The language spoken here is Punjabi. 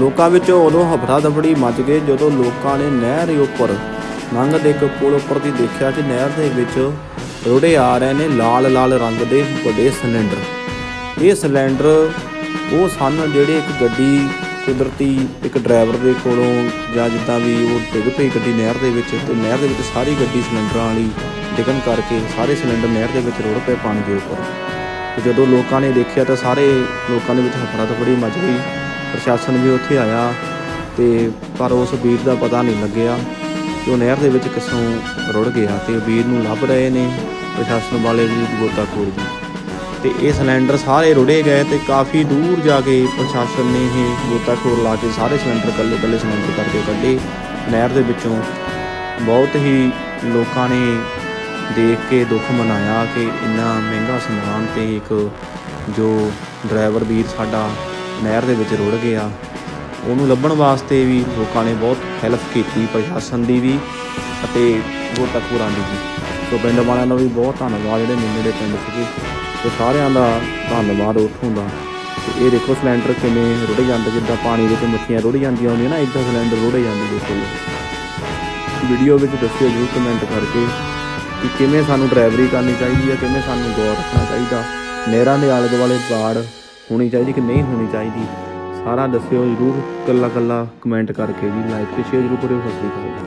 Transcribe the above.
ਲੋਕਾਂ ਵਿੱਚ ਉਦੋਂ ਹਫੜਾ ਦਫੜੀ ਮਚ ਗਏ ਜਦੋਂ ਲੋਕਾਂ ਨੇ ਨਹਿਰ ਦੇ ਉੱਪਰ ਲੰਘਦੇ ਇੱਕ ਪੁਲ ਉੱਪਰ ਦੀ ਦੇਖਿਆ ਕਿ ਨਹਿਰ ਦੇ ਵਿੱਚ ਰੁੜੇ ਆ ਰਹੇ ਨੇ ਲਾਲ ਲਾਲ ਰੰਗ ਦੇ ਵੱਡੇ ਸਿਲੰਡਰ। ਇਹ ਸਿਲੰਡਰ ਉਹ ਸਨ ਜਿਹੜੇ ਇੱਕ ਗੱਡੀ ਕੁਦਰਤੀ ਇੱਕ ਡਰਾਈਵਰ ਦੇ ਕੋਲੋਂ ਜਾਂ ਜਿੱਦਾਂ ਵੀ ਉਹ ਡਿੱਗ ਪਈ ਗੱਡੀ ਨਹਿਰ ਦੇ ਵਿੱਚ ਤੇ ਨਹਿਰ ਦੇ ਵਿੱਚ ਸਾਰੀ ਗੱਡੀ ਸਿਲੰਡਰਾਂ ਵਾਲੀ ਡਿੱਗਣ ਕਰਕੇ ਸਾਰੇ ਸਿਲੰਡਰ ਨਹਿਰ ਦੇ ਵਿੱਚ ਰੁੜ ਪਏ ਪਾਣੀ ਦੇ ਉੱਪਰ। ਤੇ ਜਦੋਂ ਲੋਕਾਂ ਨੇ ਦੇਖਿਆ ਤਾਂ ਸਾਰੇ ਲੋਕਾਂ ਦੇ ਵਿੱਚ ਹਫੜਾ ਦਫੜੀ ਮਚ ਗਈ। ਪ੍ਰਸ਼ਾਸਨ ਵੀ ਉੱਥੇ ਆਇਆ ਤੇ ਪਰ ਉਸ ਵੀਰ ਦਾ ਪਤਾ ਨਹੀਂ ਲੱਗਿਆ ਕਿ ਉਹ ਨਹਿਰ ਦੇ ਵਿੱਚ ਕਿਸੋਂ ਰੁੜ ਗਿਆ ਤੇ ਵੀਰ ਨੂੰ ਲੱਭ ਰਹੇ ਨੇ ਪ੍ਰਸ਼ਾਸਨ ਵਾਲੇ ਵੀ ਗੋਤਾਖੋਰ ਵੀ ਤੇ ਇਹ ਸਿਲੰਡਰ ਸਾਰੇ ਰੁੜੇ ਗਏ ਤੇ ਕਾਫੀ ਦੂਰ ਜਾ ਕੇ ਪ੍ਰਸ਼ਾਸਨ ਨੇ ਇਹ ਗੋਤਾਖੋਰ ਲਾ ਕੇ ਸਾਰੇ ਸਿਲੰਡਰ ਕੱਲੇ ਕੱਲੇ ਸਿਲੰਡਰ ਕਰਕੇ ਕੱਢੇ। ਨਹਿਰ ਦੇ ਵਿੱਚੋਂ ਬਹੁਤ ਹੀ ਲੋਕਾਂ ਨੇ ਦੇਖ ਕੇ ਦੁੱਖ ਮਨਾਇਆ ਕਿ ਇੰਨਾ ਮਹਿੰਗਾ ਸਮਾਨ ਤੇ ਇੱਕ ਜੋ ਡਰਾਈਵਰ ਵੀਰ ਸਾਡਾ ਨਹਿਰ ਦੇ ਵਿੱਚ ਰੁੜ ਗਿਆ। ਉਹਨੂੰ ਲੱਭਣ ਵਾਸਤੇ ਵੀ ਲੋਕਾਂ ਨੇ ਬਹੁਤ ਹੈਲਪ ਕੀਤੀ, ਪ੍ਰਸ਼ਾਸਨ ਦੀ ਵੀ ਅਤੇ ਗੋਤਾਖੋਰਾਂ ਦੀ ਵੀ। ਸੋ ਪਿੰਡ ਵਾਲਿਆਂ ਦਾ ਵੀ ਬਹੁਤ ਧੰਨਵਾਦ, ਜਿਹੜੇ ਨੇੜੇ ਦੇ ਪਿੰਡ ਸੀਗੇ। ਤੇ ਸਾਰਿਆਂ ਦਾ ਧੰਨਵਾਦ ਉੱਥੋਂ ਦਾ। ਤੇ ਇਹ ਦੇਖੋ ਸਿਲੰਡਰ ਕਿਵੇਂ ਰੁੜ ਜਾਂਦਾ, ਜਿੱਦਾਂ ਪਾਣੀ ਵਿੱਚ ਮੱਛੀਆਂ ਰੁੜ ਜਾਂਦੀਆਂ ਹੁੰਦੀਆਂ ਨਾ, ਇਦਾਂ ਸਿਲੰਡਰ ਰੁੜ ਜਾਂਦੇ ਦੇਖੋ ਵੀਡੀਓ ਵਿੱਚ ਦੱਸਿਓ ਜਰੂਰ ਕਮੈਂਟ ਕਰਕੇ ਕਿ ਕਿਵੇਂ ਸਾਨੂੰ ਡਰਾਈਵਰੀ ਕਰਨੀ ਚਾਹੀਦੀ ਹੈ, ਕਿਵੇਂ ਸਾਨੂੰ ਗੌਰ ਰੱਖਣਾ ਚਾਹੀਦਾ। ਨਹਿਰਾਂ ਦੇ ਆਲੇ ਦੁਆਲੇ ਬਾੜ ਹੋਣੀ ਚਾਹੀਦੀ ਕਿ ਨਹੀਂ ਹੋਣੀ ਚਾਹੀਦੀ, ਸਾਰਾ ਦੱਸਿਓ ਜਰੂਰ ਕੱਲਾ ਕੱਲਾ ਕਮੈਂਟ ਕਰਕੇ ਜੀ ਲਾਈਕ ਤੇ ਸ਼ੇਅਰ ਜਰੂਰ ਕਰਿਓ, ਸਤਿ ਸ਼੍ਰੀ ਅਕਾਲ